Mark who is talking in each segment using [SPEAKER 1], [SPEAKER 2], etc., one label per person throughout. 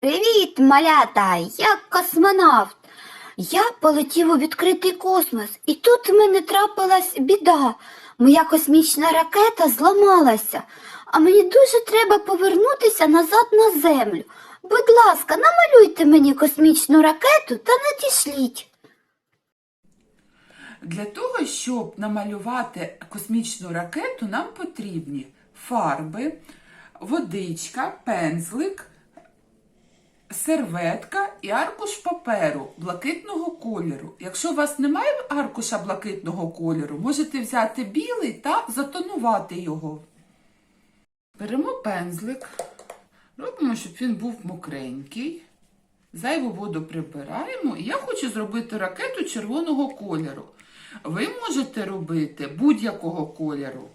[SPEAKER 1] Привіт, малята! Я космонавт. Я полетів у відкритий космос, і тут в мене трапилась біда. Моя космічна ракета зламалася, а мені дуже треба повернутися назад на землю. Будь ласка, намалюйте мені космічну ракету та надішліть.
[SPEAKER 2] Для того, щоб намалювати космічну ракету, нам потрібні фарби, водичка, пензлик, серветка і аркуш паперу блакитного кольору. Якщо у вас немає аркуша блакитного кольору, можете взяти білий та затонувати його. Беремо пензлик, робимо, щоб він був мокренький. Зайву воду прибираємо. Я хочу зробити ракету червоного кольору. Ви можете робити будь-якого кольору.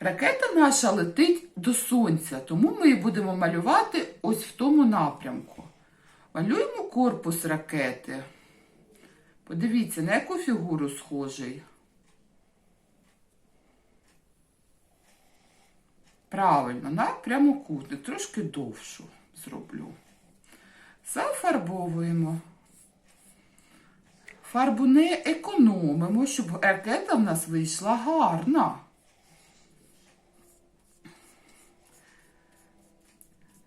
[SPEAKER 2] Ракета наша летить до сонця, тому ми її будемо малювати ось в тому напрямку. Малюємо корпус ракети. Подивіться, на яку фігуру схожий. Правильно, на прямокутник, трошки довшу зроблю. Зафарбовуємо. Фарбу не економимо, щоб ракета в нас вийшла гарна.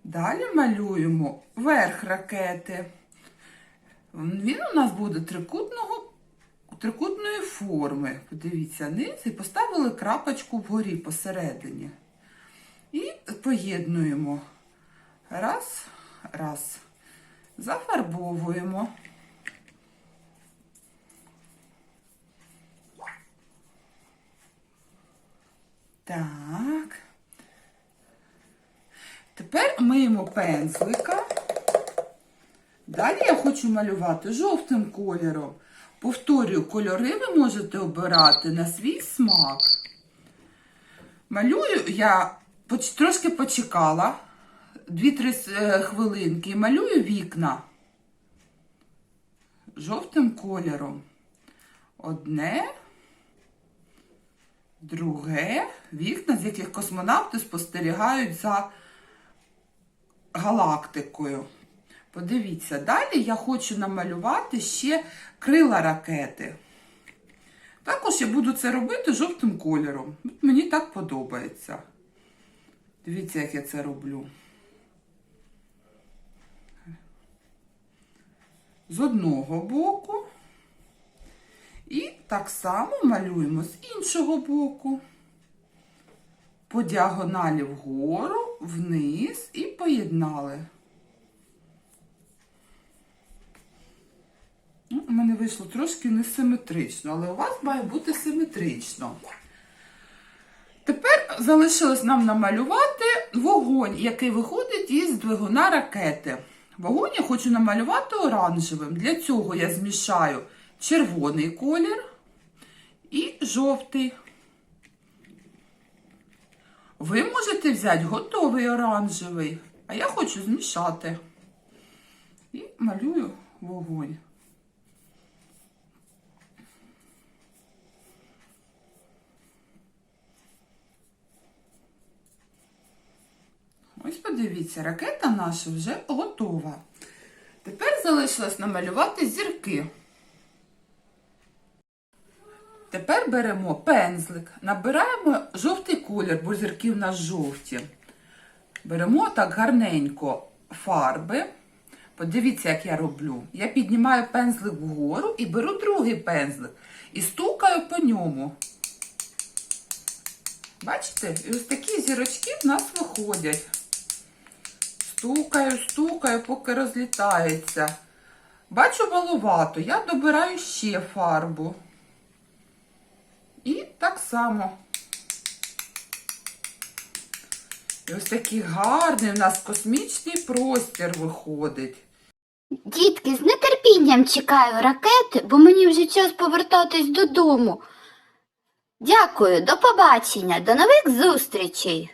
[SPEAKER 2] Далі малюємо верх ракети. Він у нас буде трикутного, трикутної форми. Подивіться, низ і поставили крапочку вгорі посередині. І поєднуємо. Раз, раз. Зафарбовуємо. Так. Тепер миємо пензлика. Далі я хочу малювати жовтим кольором. Повторюю, кольори ви можете обирати на свій смак. Малюю я трошки почекала 2-3 е, хвилинки і малюю вікна жовтим кольором. Одне, друге вікна, з яких космонавти спостерігають за галактикою. Подивіться, далі я хочу намалювати ще крила ракети. Також я буду це робити жовтим кольором. Мені так подобається. Дивіться, як я це роблю. З одного боку. І так само малюємо з іншого боку. По діагоналі вгору, вниз і поєднали. Ну, у мене вийшло трошки несиметрично, але у вас має бути симетрично. Тепер залишилось нам намалювати вогонь, який виходить із двигуна ракети. Вогонь я хочу намалювати оранжевим. Для цього я змішаю червоний колір і жовтий. Ви можете взяти готовий оранжевий, а я хочу змішати. І малюю вогонь. Ось подивіться, ракета наша вже готова. Тепер залишилось намалювати зірки. Тепер беремо пензлик, набираємо жовтий колір, бо зірки в нас жовті. Беремо так гарненько фарби. Подивіться, як я роблю. Я піднімаю пензлик вгору і беру другий пензлик і стукаю по ньому. Бачите? І ось такі зірочки в нас виходять. Стукаю, стукаю, поки розлітається. Бачу маловато, я добираю ще фарбу. І так само. І ось такий гарний у нас космічний простір виходить.
[SPEAKER 1] Дітки, з нетерпінням чекаю ракети, бо мені вже час повертатись додому. Дякую, до побачення, до нових зустрічей.